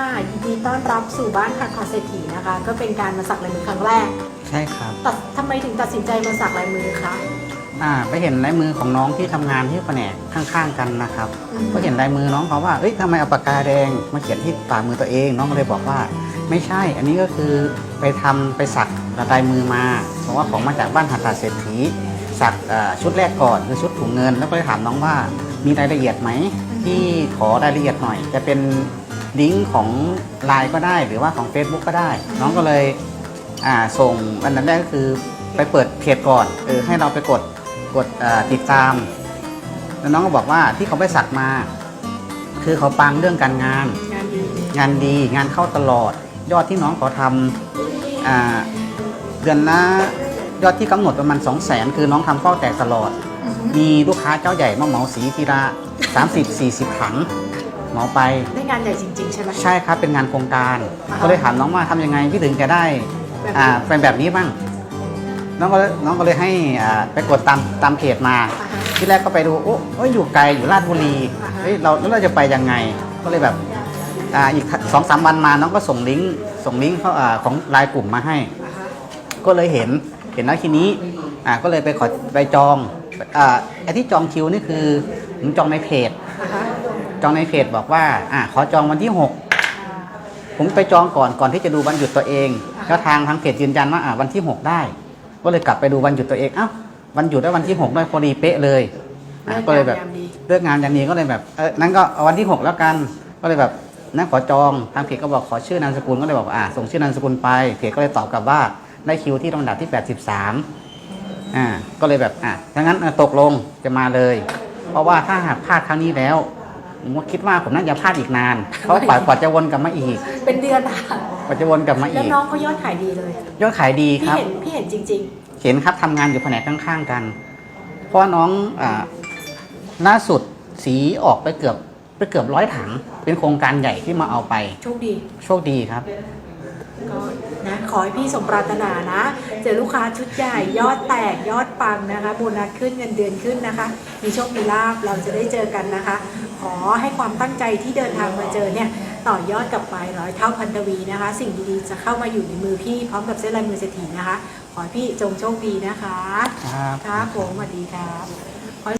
ค่ะยินดีต้อนรับสู่บ้านพักของเศรษฐีนะคะ ก็เป็นการมาสักลายมือครั้งแรกใช่ครับตัดทำไมถึงตัดสินใจมาสักลายมือคะ อ่าไปเห็นลายมือของน้องที่ทำงานที่แผนกข้างๆกันนะครับ อืม ก็เห็นลายมือน้องเขาว่าเอ้ยทำไมเอาปากกาแดงมาเขียนที่ฝ่ามือตัวเอง น้องก็เลยบอกว่า ไม่ใช่ อันนี้ก็คือไปทำไปสักลายมือมาเพราะว่าของมาจากบ้านหัตถเศรษฐีสักเอ่อชุดแรกก่อนคือชุดถุงเงิน แล้วก็เลยถามน้องว่ามีรายละเอียดไหมที่ขอรายละเอียดหน่อย จะเป็น ลิงก์ของไลน์ก็ได้ หรือว่าของ Facebook ก็ได้ น้องก็เลยอ่าส่งอันนั้นแรกก็คือไปเปิดเพจก่อนเออให้เราไปกดกดติดตาม แล้วน้องก็บอกว่าที่เขาไปสักมา คือเขาปังเรื่องการงาน งานดีงานดีงานเข้าตลอด ยอดที่น้องเขาทำอ่าเดือนละยอดที่กำหนดประมาณ 2 0 0แสนคือน้องทำเป้าแตกตลอด มีลูกค้าเจ้าใหญ่มาเหมาสีทีละ30 40 ถัง เหมาไปได้งานใหญ่จริง ๆ ใช่ไหม ใช่ครับเป็นงานโครงการอ่าฮะ ก็เลยถามน้องว่าทำยังไงพี่ถึงจะได้แบบอ่านี้เป็นแบบนี้บ้างน้องก็เลยน้องก็เลยให้อ่าไปกดตามตามเพจมา อ่าฮะ ที่แรกก็ไปดูโอ้เอ้ยอยู่ไกลอยู่ราชบุรีอ่าฮะ เฮ้ยเราแล้วเราจะไปยังไง ก็เลยแบบอ่าอีกสองสามวันมาน้องก็ส่งลิงก์ส่งลิงก์เข้าอ่าของไลน์กลุ่มมาให้ อ่าฮะก็เลยเห็นเห็นแล้วทีนี้อ่าก็เลยไปขอไปจองอ่าไอ้ที่จองคิวนี่คือผมจองในเพจอ่าฮะ จองในเพจบอกว่าอ่าขอจองวันที่ 6 ผมไปจองก่อนก่อนที่จะดูวันหยุดตัวเองอ่าฮะแล้วทางทางเพจยืนยันว่าอ่าวันที่ 6 ได้ ก็เลยกลับไปดูวันหยุดตัวเองเอ้าวันหยุดได้วันที่6ได้พอดีเป๊ะเลยอะก็เลยแบบงานดีเลิกงานอย่างนี้ก็เลยแบบเออนั้นก็เอาวันที่ 6 แล้วกันก็เลยแบบนั่นขอจองทางเพจก็บอกขอชื่อนามสกุลก็เลยบอกว่าอ่าส่งชื่อนามสกุลไปเพจก็เลยตอบกลับว่าได้คิวที่ลำดับที่ 83อ่าก็เลยแบบอะถ้างั้นเออตกลงจะมาเลย เพราะว่าถ้าหากพลาดครั้งนี้แล้ว ผมก็คิดว่าผมน่าจะพลาดอีกนานเพราะกว่ากว่าจะวนกลับมาอีกเป็นเดือนอะกว่าจะวนกลับมาแล้วอีกน้องเขายอดขายดีเลยยอดขายดีพี่ครับ เห็นพี่เห็นจริง เห็นครับทำงานอยู่แผนกข้างๆกัน เพราะว่าน้องอาล่าสุดสีออกไปเกือบไปเกือบร้อยถัง เป็นโครงการใหญ่ที่มาเอาไป ๆ โชคดี โชคดีครับ ก็นะขอให้พี่สมปรารถนานะ เจอลูกค้าชุดใหญ่ยอดแตกยอดปังนะคะโบนัสขึ้นเงินเดือนขึ้นนะคะ มีโชคมีลาบเราจะได้เจอกันนะคะ ขอให้ความตั้งใจที่เดินทางมาเจอเนี่ยต่อยอดกลับไปร้อยเท่าพันทวีนะคะ สิ่งดีๆจะเข้ามาอยู่ในมือพี่พร้อมกับเส้นลายมือเศรษฐีนะคะ ขอให้พี่จงโชคดีนะคะ ครับครับผมสวัสดีครับ